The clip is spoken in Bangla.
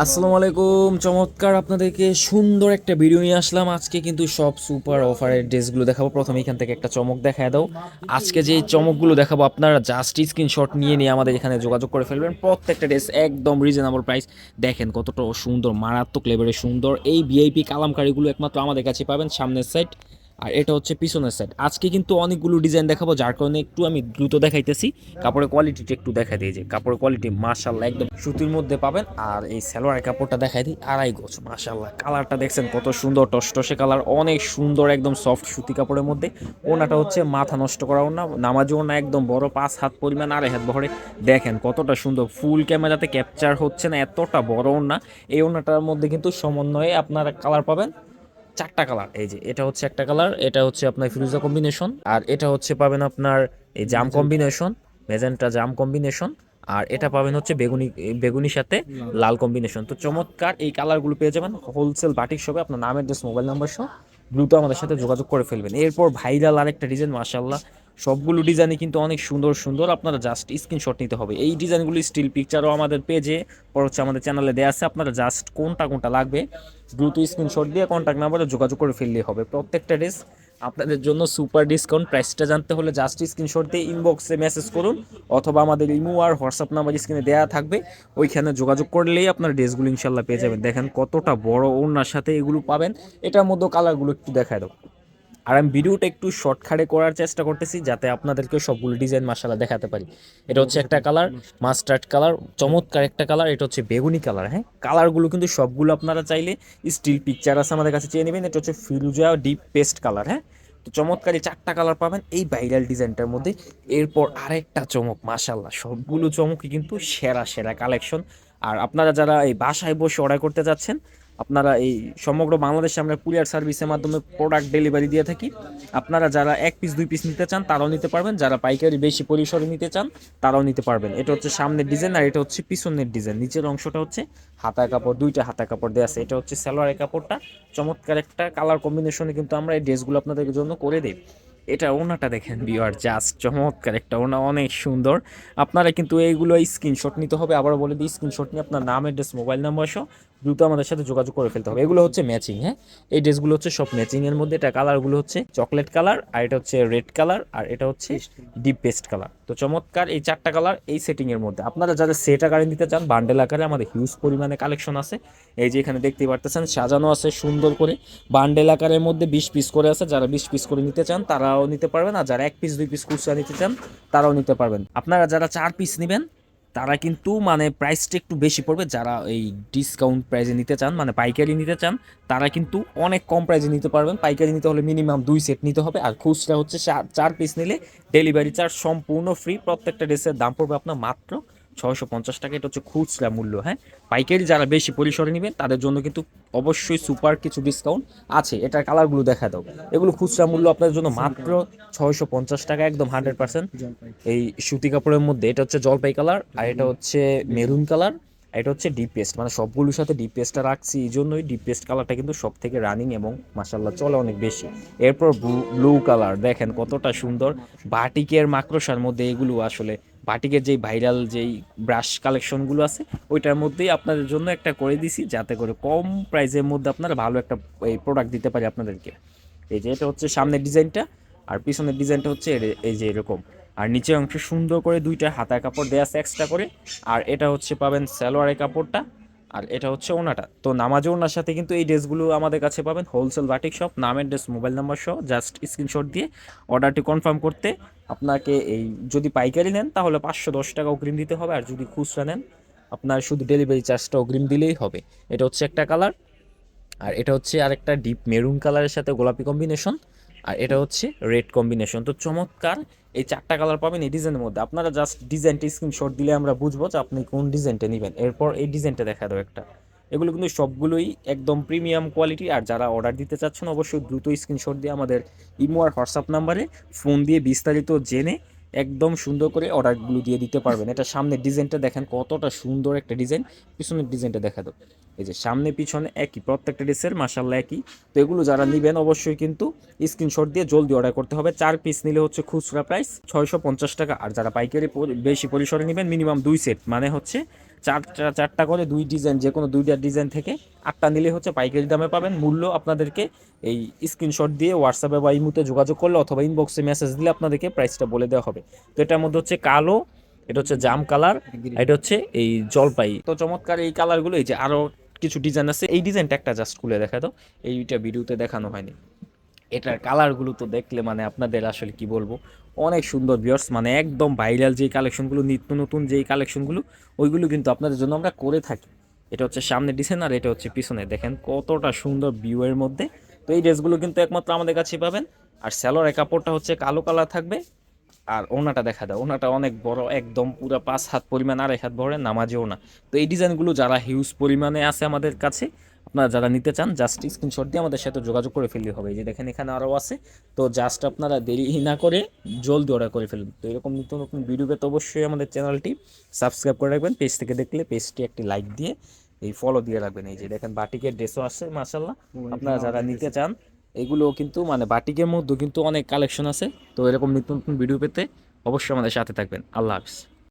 আসসালামু আলাইকুম। চমৎকার আপনাদেরকে সুন্দর একটা ভিডিও নিয়ে আসলাম। আজকে কিন্তু সব সুপার অফারের ড্রেসগুলো দেখাবো। প্রথমে এখান থেকে একটা চমক দেখায় দাও। আজকে যে চমকগুলো দেখাবো, আপনারা জাস্ট স্ক্রিনশট নিয়ে নিয়ে আমাদের এখানে যোগাযোগ করে ফেলবেন। প্রত্যেকটা ড্রেস একদম রিজনেবল প্রাইস দেখেন কতটা সুন্দর, মারাত্মক লেভেলের সুন্দর। এই ভিআইপি কালামকারিগুলো একমাত্র আমাদের কাছে পাবেন। সামনের সাইড আর এটা হচ্ছে পিছনের সাইড আজকে কিন্তু অনেকগুলো ডিজাইন দেখাবো, যার কারণে একটু আমি দ্রুত দেখাইতেছি। কাপড়ের কোয়ালিটিটা একটু দেখা দিই যে, কাপড়ের কোয়ালিটি মাশাল্লাহ একদম সুতির মধ্যে পাবেন। আর এই সালোয়ারের কাপড়টা দেখাই দিই, আড়াই গোছ মাশাল্লাহ কালারটা দেখছেন কত সুন্দর, টসটসে কালার, অনেক সুন্দর একদম সফট সুতি কাপড়ের মধ্যে। ওনাটা হচ্ছে মাথা নষ্ট করা ওনা নামাজি ওনা একদম বড়, পাঁচ হাত পরিমাণ, আড়াই হাত ভরে দেখেন কতটা সুন্দর ফুল ক্যামেরাতে ক্যাপচার হচ্ছে না, এতটা বড় ওনা এই ওনাটার মধ্যে কিন্তু সমন্বয়ে আপনারা কালার পাবেন। চারটা কালার এই যে এটা হচ্ছে একটা কালার এটা হচ্ছে আপনার ফিরুজা কম্বিনেশন আর এটা হচ্ছে পাবেন আপনার এই জাম কম্বিনেশন মেজেন্টা জাম কম্বিনেশন আর এটা পাবেন হচ্ছে বেগুনি বেগুনির সাথে লাল। কম্বিনেশন তো চমৎকার এই কালারগুলো পেয়ে যাবেন হোলসেল বাটিক শপে আপনার নামের অ্যাড্রেস মোবাইল নাম্বার সহ দ্রুত আমাদের সাথে যোগাযোগ করে ফেলবেন। এরপর ভাইরাল আরেকটা ডিজাইন মাশাল্লাহ সবগুলো ডিজাইনই কিন্তু অনেক সুন্দর সুন্দর। আপনারা জাস্ট স্ক্রিনশট নিতে হবে। এই ডিজাইনগুলি স্টিল পিকচারও আমাদের পেজে পর হচ্ছে আমাদের চ্যানেলে দেওয়া আছে। আপনারা জাস্ট কোনটা কোনটা লাগবে, দ্রুত স্ক্রিনশট দিয়ে কন্ট্যাক্ট নাম্বারে যোগাযোগ করে ফেললেই হবে। প্রত্যেকটা ড্রেস আপনাদের জন্য সুপার ডিসকাউন্ট প্রাইসটা জানতে হলে জাস্ট স্ক্রিনশট দিয়ে ইনবক্সে মেসেজ করুন, অথবা আমাদের ইমো আর হোয়াটসঅ্যাপ নাম্বার স্ক্রিনে দেওয়া থাকবে। ওইখানে যোগাযোগ করলেই আপনার ড্রেসগুলো ইনশাল্লাহ পেয়ে যাবেন। দেখেন কতটা বড় ওনার সাথে এগুলো পাবেন। এটার মধ্যে কালারগুলো একটু দেখায় দাও। আর আমি ভিডিওটা একটু শর্টখাটে করার চেষ্টা করতেছি যাতে আপনাদেরকে সবগুলো ডিজাইন মাসালা দেখাতে পারি। এটা হচ্ছে একটা কালার মাস্টার্ড কালার চমৎকার একটা কালার এটা হচ্ছে বেগুনি কালার হ্যাঁ? কালারগুলো কিন্তু সবগুলো আপনারা চাইলে স্টিল পিকচার আছে আমাদের কাছে চেয়ে নেবেন, এটা হচ্ছে ফিরুজা ডিপ পেস্ট কালার হ্যাঁ? তো চমৎকারী চারটা কালার পাবেন এই ভাইরাল ডিজাইনটার মধ্যে। এরপর আরেকটা চমক মাসাল্লাহ সবগুলো চমকই কিন্তু সেরা সেরা কালেকশন আর আপনারা যারা এই বাসায় বসে অর্ডার করতে যাচ্ছেন আপনারা এই সমগ্র বাংলাদেশে আমরা কুরিয়ার সার্ভিসের মাধ্যমে প্রোডাক্ট ডেলিভারি দিয়ে থাকি। আপনারা যারা এক পিস দুই পিস নিতে চান, তারাও নিতে পারবেন। যারা পাইকারি বেশি পরিসরে নিতে চান, তারাও নিতে পারবেন। এটা হচ্ছে সামনের ডিজাইন আর এটা হচ্ছে পিছনের ডিজাইন নিচের অংশটা হচ্ছে হাতা কাপড়, দুইটা হাতা কাপড় দেওয়া আছে। এটা হচ্ছে সালোয়ারের কাপড়টা। চমৎকার একটা কালার কম্বিনেশনে কিন্তু আমরা এই ড্রেসগুলো আপনাদের জন্য করে দিই। এটা ওনাটা দেখেন বিয়ার জাস্ট চমৎকার একটা ওনা, অনেক সুন্দর। আপনারা কিন্তু এইগুলো স্ক্রিনশট নিতে হবে। আবার বলে দিই স্ক্রিনশট নিয়ে আপনার নাম অ্যাড্রেস মোবাইল নাম্বার সহ দ্রুত আমাদের সাথে যোগাযোগ করে ফেলতে হবে। এগুলো হচ্ছে ম্যাচিং হ্যাঁ? এই ড্রেসগুলো হচ্ছে সব ম্যাচিং এর মধ্যে। এটা কালারগুলো হচ্ছে চকলেট কালার আর এটা হচ্ছে রেড কালার আর এটা হচ্ছে ডিপ পেস্ট কালার তো চমৎকার এই চারটা কালার এই সেটিং এর মধ্যে। আপনারা যারা সেট আকারে নিতে চান বান্ডেল আকারে আমাদের হিউজ পরিমাণে কালেকশন আছে। এই যে এখানে দেখতে পারতেছেন সাজানো আছে সুন্দর করে। বান্ডেল আকারের মধ্যে বিশ পিস করে আছে। যারা বিশ পিস করে নিতে চান তারাও নিতে পারবেন। আর যারা এক পিস দুই পিস খুচরা নিতে চান তারাও নিতে পারবেন। আপনারা যারা চার পিস নেবেন তারা কিন্তু মানে প্রাইসটা একটু বেশি পড়বে। যারা এই ডিসকাউন্ট প্রাইসে নিতে চান মানে পাইকারি নিতে চান, তারা কিন্তু অনেক কম প্রাইসে নিতে পারবেন। পাইকারি নিতে হলে মিনিমাম দুই সেট নিতে হবে। আর খুচরা হচ্ছে চার- চার পিস নিলে ডেলিভারি চার্জ সম্পূর্ণ ফ্রি প্রত্যেকটা ড্রেসের দাম পড়বে আপনার মাত্র ছয়শো পঞ্চাশ টাকা, এটা হচ্ছে খুচরা মূল্য হ্যাঁ? পাইকারি যারা বেশি পরিসরে নেবেন তাদের জন্য কিন্তু অবশ্যই সুপার কিছু ডিসকাউন্ট আছে। এটার কালারগুলো দেখা দাও। এগুলো খুচরা মূল্য আপনাদের জন্য মাত্র ছয়শো পঞ্চাশ টাকা, একদম হান্ড্রেড পার্সেন্ট এই সুতি কাপড়ের মধ্যে, এটা হচ্ছে জলপাই কালার আর এটা হচ্ছে মেরুন কালার এটা হচ্ছে ডিপ পেস্ট মানে সবগুলোর সাথে ডিপ পেস্টটা রাখছি এই জন্যই ডিপ পেস্ট কালারটা কিন্তু সব থেকে রানিং এবং মাসাল্লাহ চলে অনেক বেশি। এরপর ব্লু কালার দেখেন কতটা সুন্দর। বাটিকের মাকড়সার মধ্যে এগুলো আসলে, বাটিকের যেই ভাইরাল যেই ব্রাশ কালেকশনগুলো আছে, ওইটার মধ্যেই আপনাদের জন্য একটা করে দিছি, যাতে করে কম প্রাইসের মধ্যে আপনারা ভালো একটা, এই প্রোডাক্ট দিতে পারি আপনাদেরকে। এই যে এটা হচ্ছে সামনের ডিজাইনটা আর পিছনের ডিজাইনটা হচ্ছে এই যে এরকম। আর নিচের অংশে সুন্দর করে দুইটা হাতার কাপড় দেওয়া আছে এক্সট্রা করে। আর এটা হচ্ছে পাবেন সালোয়ারের কাপড়টা, আর এটা হচ্ছে ওনাটা। তো নামাজ ওনার সাথে কিন্তু এই ড্রেসগুলো আমাদের কাছে পাবেন হোলসেল বাটিক শপ নামের ড্রেস মোবাইল নাম্বার সহ জাস্ট স্ক্রিনশট দিয়ে অর্ডারটি কনফার্ম করতে আপনাকে এই যদি পাইকারি নেন তাহলে পাঁচশো দশ টাকা অগ্রিম দিতে হবে, আর যদি খুচরা নেন আপনার শুধু ডেলিভারি চার্জটা অগ্রিম দিলেই হবে। এটা হচ্ছে একটা কালার আর এটা হচ্ছে আরেকটা ডিপ মেরুন কালারের সাথে গোলাপি কম্বিনেশন আর এটা হচ্ছে রেড কম্বিনেশন তো চমৎকার, এই চারটা কালার পাবেন এই ডিজাইনের মধ্যে। আপনারা জাস্ট ডিজাইনটা স্ক্রিনশট দিলে আমরা বুঝব যে আপনি কোন ডিজাইনটা নেবেন। এরপর এই ডিজাইনটা দেখা দেবো একটা। এগুলো কিন্তু সবগুলোই একদম প্রিমিয়াম কোয়ালিটি আর যারা অর্ডার দিতে চাচ্ছেন অবশ্যই দ্রুত স্ক্রিনশট দিয়ে আমাদের ইমো আর হোয়াটসঅ্যাপ নাম্বারে ফোন দিয়ে বিস্তারিত জেনে একদম সুন্দর করে অর্ডারগুলো দিয়ে দিতে পারবেন। এটা সামনে ডিজাইনটা দেখেন কতটা সুন্দর একটা ডিজাইন। পিছনের ডিজাইনটা দেখা দাও। এই যে সামনে পিছনে একই, প্রত্যেকটা ড্রেসের মাসাল্লাহ একই। তো এগুলো যারা নেবেন অবশ্যই কিন্তু স্ক্রিনশট দিয়ে জলদি অর্ডার করতে হবে। চার পিস নিলে হচ্ছে খুচরা প্রাইস ছয়শো পঞ্চাশ টাকা। আর যারা পাইকারি বেশি পরিসরে নেবেন মিনিমাম দুই সেট মানে হচ্ছে চারটা চারটা করে দুই ডিজাইন যে কোনো দুইটা ডিজাইন থেকে আটটা নিলে হচ্ছে পাইকারি দামে পাবেন। মূল্য আপনাদেরকে এই স্ক্রিনশট দিয়ে হোয়াটসঅ্যাপে বা ইমুতে যোগাযোগ করলে অথবা ইনবক্সে মেসেজ দিলে আপনাদেরকে প্রাইসটা বলে দেওয়া হবে। তো এটার মধ্যে হচ্ছে কালো এটা হচ্ছে জাম কালার এটা হচ্ছে এই জলপাই। তো চমৎকার এই কালারগুলো এই যে আরও কিছু ডিজাইন আছে এই ডিজাইনটা একটা জাস্ট খুলে দেখা দাও। এইটা ভিডিওতে দেখানো হয়নি। এটার কালারগুলো তো দেখলে মানে আপনাদের আসলে কি বলব? অনেক সুন্দর বিয়ার্স মানে একদম ভাইরাল যে কালেকশনগুলো নিত্য নতুন যেই কালেকশনগুলো ওইগুলো কিন্তু আপনাদের জন্য আমরা করে থাকি। এটা হচ্ছে সামনে ডিজাইন আর এটা হচ্ছে পিছনে। দেখেন কতটা সুন্দর ভিউয়ের মধ্যে। তো এই ড্রেসগুলো কিন্তু একমাত্র আমাদের কাছে পাবেন। আর স্যালোয়ারের কাপড়টা হচ্ছে কালো কালার থাকবে। আর ওনাটা দেখা দেয় ওনাটা অনেক বড়, একদম পুরো পাঁচ হাত পরিমাণ, আড়াই হাত ভরে নামাজেও না। তো এই ডিজাইনগুলো যারা হিউজ পরিমাণে আছে আমাদের কাছে আপনারা যারা নিতে চান জাস্ট স্ক্রিনশট দিয়ে আমাদের সাথে যোগাযোগ করে ফেললে হবে। এই যে দেখেন এখানে আরও আছে। তো জাস্ট আপনারা দেরি না করে জলদি অর্ডার করে ফেলুন। তো এরকম নিত্য নতুন ভিডিও পেতে অবশ্যই আমাদের চ্যানেলটি সাবস্ক্রাইব করে রাখবেন। পেজ থেকে দেখলে পেজটি একটি লাইক দিয়ে এই ফলো দিয়ে রাখবেন। এই যে দেখেন বাটিকের ড্রেসও আছে মাসাল্লাহ আপনারা যারা নিতে চান এগুলো কিন্তু মানে বাটিকের মধ্যে কিন্তু অনেক কালেকশন আছে। তো এরকম নিত্য নতুন ভিডিও পেতে অবশ্যই আমাদের সাথে থাকবেন। আল্লাহ হাফিজ।